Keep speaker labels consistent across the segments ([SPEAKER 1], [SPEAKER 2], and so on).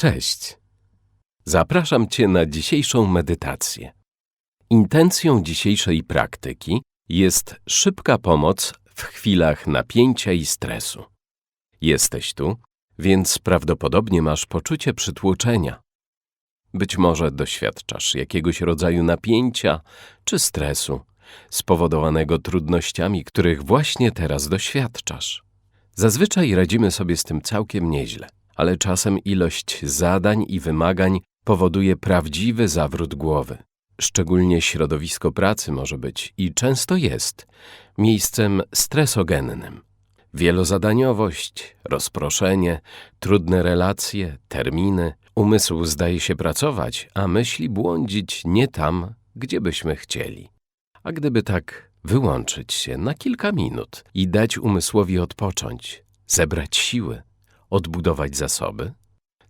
[SPEAKER 1] Cześć. Zapraszam Cię na dzisiejszą medytację. Intencją dzisiejszej praktyki jest szybka pomoc w chwilach napięcia i stresu. Jesteś tu, więc prawdopodobnie masz poczucie przytłoczenia. Być może doświadczasz jakiegoś rodzaju napięcia czy stresu spowodowanego trudnościami, których właśnie teraz doświadczasz. Zazwyczaj radzimy sobie z tym całkiem nieźle, ale czasem ilość zadań i wymagań powoduje prawdziwy zawrót głowy. Szczególnie środowisko pracy może być i często jest miejscem stresogennym. Wielozadaniowość, rozproszenie, trudne relacje, terminy, umysł zdaje się pracować, a myśli błądzić nie tam, gdzie byśmy chcieli. A gdyby tak wyłączyć się na kilka minut i dać umysłowi odpocząć, zebrać siły, odbudować zasoby,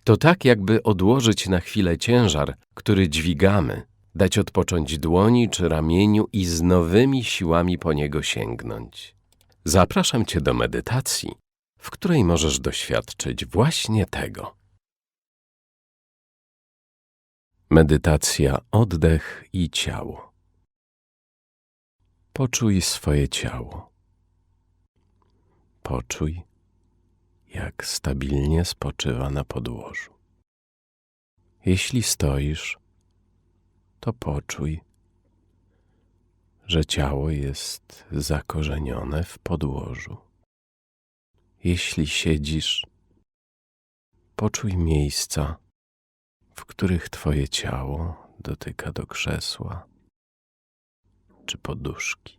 [SPEAKER 1] to tak jakby odłożyć na chwilę ciężar, który dźwigamy, dać odpocząć dłoni czy ramieniu i z nowymi siłami po niego sięgnąć. Zapraszam Cię do medytacji, w której możesz doświadczyć właśnie tego. Medytacja oddech i ciało. Poczuj swoje ciało. Poczuj, jak stabilnie spoczywa na podłożu. Jeśli stoisz, to poczuj, że ciało jest zakorzenione w podłożu. Jeśli siedzisz, poczuj miejsca, w których Twoje ciało dotyka do krzesła czy poduszki.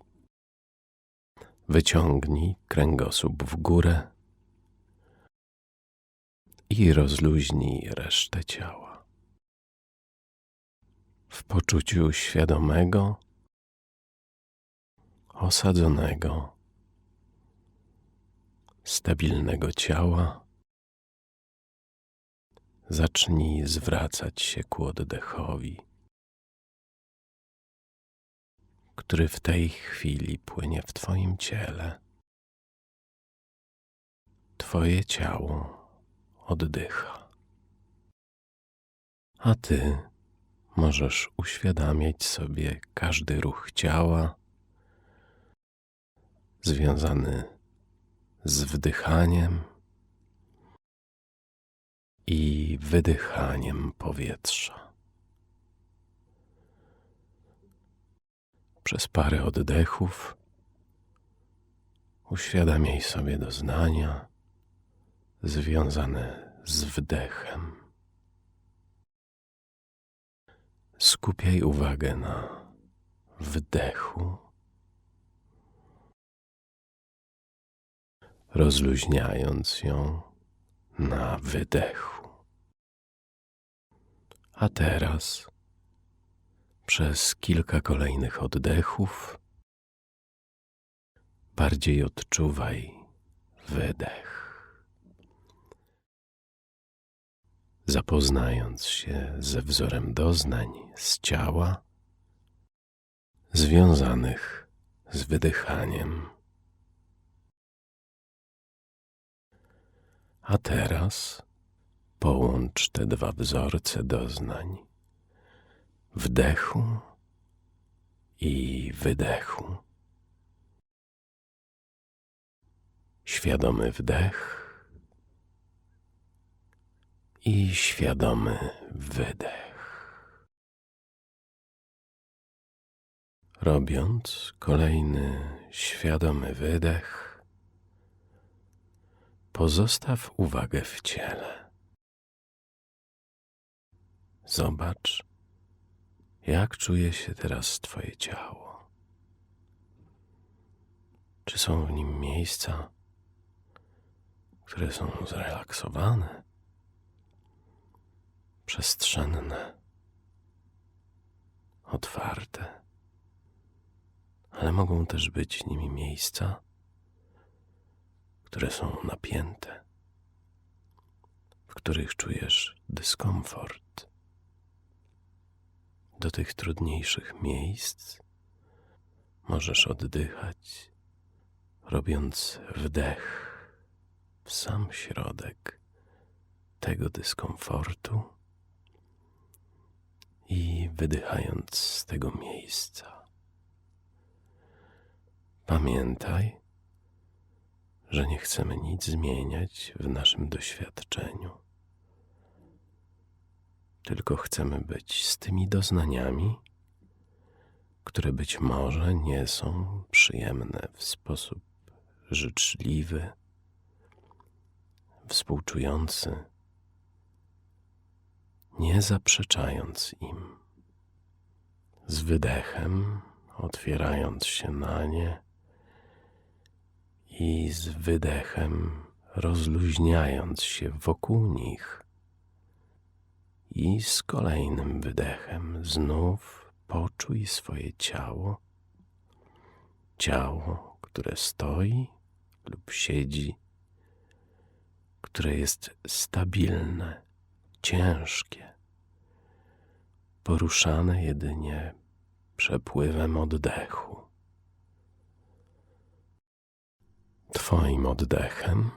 [SPEAKER 1] Wyciągnij kręgosłup w górę i rozluźnij resztę ciała. W poczuciu świadomego, osadzonego, stabilnego ciała, zacznij zwracać się ku oddechowi, który w tej chwili płynie w Twoim ciele. Twoje ciało oddycha, a Ty możesz uświadamiać sobie każdy ruch ciała związany z wdychaniem i wydychaniem powietrza. Przez parę oddechów uświadamiaj sobie doznania związane z wdechem. Skupiaj uwagę na wdechu, rozluźniając ją na wydechu. A teraz przez kilka kolejnych oddechów bardziej odczuwaj wydech. Zapoznając się ze wzorem doznań z ciała związanych z wydychaniem. A teraz połącz te dwa wzorce doznań wdechu i wydechu. Świadomy wdech i świadomy wydech. Robiąc kolejny świadomy wydech, Pozostaw uwagę w ciele. Zobacz, jak czuje się teraz Twoje ciało. Czy są w nim miejsca, które są zrelaksowane, przestrzenne, otwarte, ale mogą też być nimi miejsca, które są napięte, w których czujesz dyskomfort. Do tych trudniejszych miejsc możesz oddychać, robiąc wdech w sam środek tego dyskomfortu i wydychając z tego miejsca. Pamiętaj, że nie chcemy nic zmieniać w naszym doświadczeniu, tylko chcemy być z tymi doznaniami, które być może nie są przyjemne w sposób życzliwy, współczujący, nie zaprzeczając im. Z wydechem, otwierając się na nie i z wydechem, rozluźniając się wokół nich. I z kolejnym wydechem znów poczuj swoje ciało, ciało, które stoi lub siedzi, które jest stabilne, ciężkie, poruszane jedynie przepływem oddechu. Twoim oddechem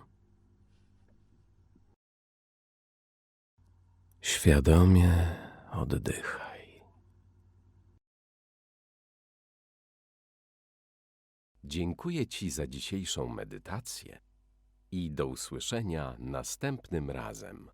[SPEAKER 1] świadomie oddychaj. Dziękuję Ci za dzisiejszą medytację i do usłyszenia następnym razem.